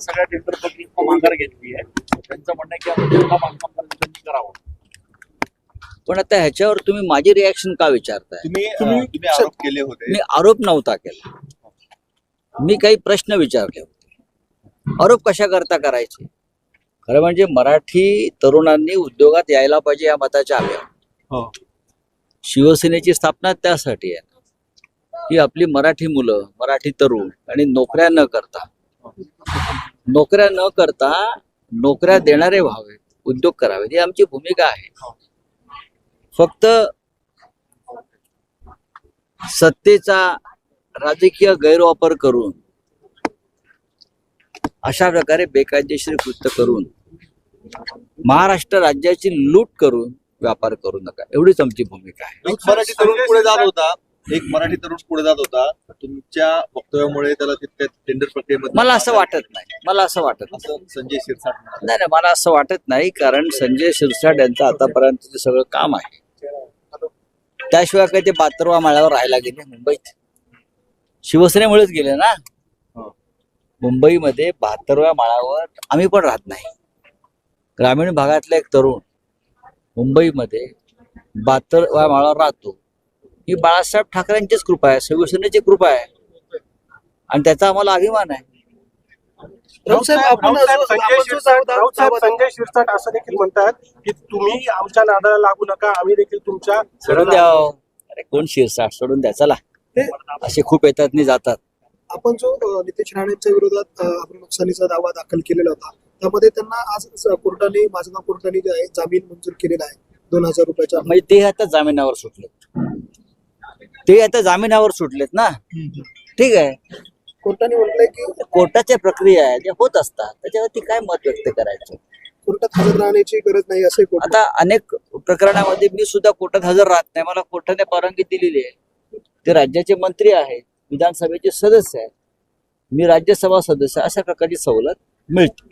सगळ्या टेंडर माघार घेतली आहे. त्यांचं म्हणणं आहे की आपण त्यांना बांधकाम करावं. पण आता ह्याच्यावर तुम्ही माझी रिॲक्शन का विचारताय? तुम्ही अं, तुम्ही- तुम्ही आरोप केले होते. मी आरोप नव्हता केला. मी काही प्रश्न विचारले होते. आरोप कशा करता करायचे? खरं म्हणजे मराठी तरुणांनी उद्योगात यायला पाहिजे या मताच्या आम्ही. आहोत. हो. शिवसेनेची स्थापना त्यासाठी आहे. की आपली मराठी मुलं मराठी तरुण आणि नोकऱ्या न करता. नोकऱ्या न करता नोकऱ्या देणारे व्हावे उद्योग करावेत ही आमची भूमिका आहे. फक्त सत्तेचा राजकीय गैरवापर करून अशा प्रकारे बेकायदेशीर कृत्य करून महाराष्ट्र राज्याची लूट करून व्यापार करू नका. एवढीच आमची भूमिका आहे. पुढे जात होता. एक मराठी तरुण पुढे जात होता. तुमच्या वक्तव्यामुळे त्याला तितक्या टेंडर प्रक्रियेमध्ये मला असं वाटत नाही. मला असं वाटत नाही. असं संजय शिरसाट म्हणाले. नाही नाही मला असं वाटत नाही कारण संजय शिरसाट यांचं आतापर्यंतचं सगळं काम आहे त्याशिवाय काही ते पात्रवा माळ्यावर राहायला गेले मुंबईत. शिवसेनेमुळेच गेले ना. हो. मुंबईमध्ये बहात्तरव्या माळावर आम्ही पण राहत नाही. ग्रामीण भागातला एक तरुण मुंबईमध्ये बहात्तरव्या माळावर राहतो. ही बाळासाहेब ठाकरेंचीच कृपा आहे शिवसेनेची कृपा आहे. आणि त्याचा आम्हाला अभिमान आहे. संजय शिरसाट असं देखील म्हणतात की तुम्ही आमच्या नादाला लागू नका आम्ही देखील तुमच्या सोडून द्या. अरे कोण शिरसाट? सोडून द्या. चला. असे खूप येतात आणि जातात. आपण जो नितेश राणेंच्या विरोधात नुकसानीचा दावा दाखल केलेला होता त्यामध्ये त्यांना आज कोर्टाने माझगाव कोर्टाने जे आहे जामीन मंजूर केलेला आहे दोन हजार रुपयाच्या म्हणजे ते आता जामिनावर सुटलेत. ते आता जामिनावर सुटलेत ना. ठीक आहे. कोर्टाने म्हटलंय की कोर्टाच्या प्रक्रिया आहे त्या होत असतात. त्याच्यावरती काय मत व्यक्त करायचं? कोर्टात हजर राहण्याची गरज नाही असे कोर्ट आता अनेक प्रकरणामध्ये मी सुद्धा कोर्टात हजर राहत नाही. मला कोर्टाने परवानगी दिलेली आहे. ते राज्याचे मंत्री आहेत विधानसभेचे सदस्य आहेत. मी राज्यसभा सदस्य अशा प्रकारची सवलत मिळते.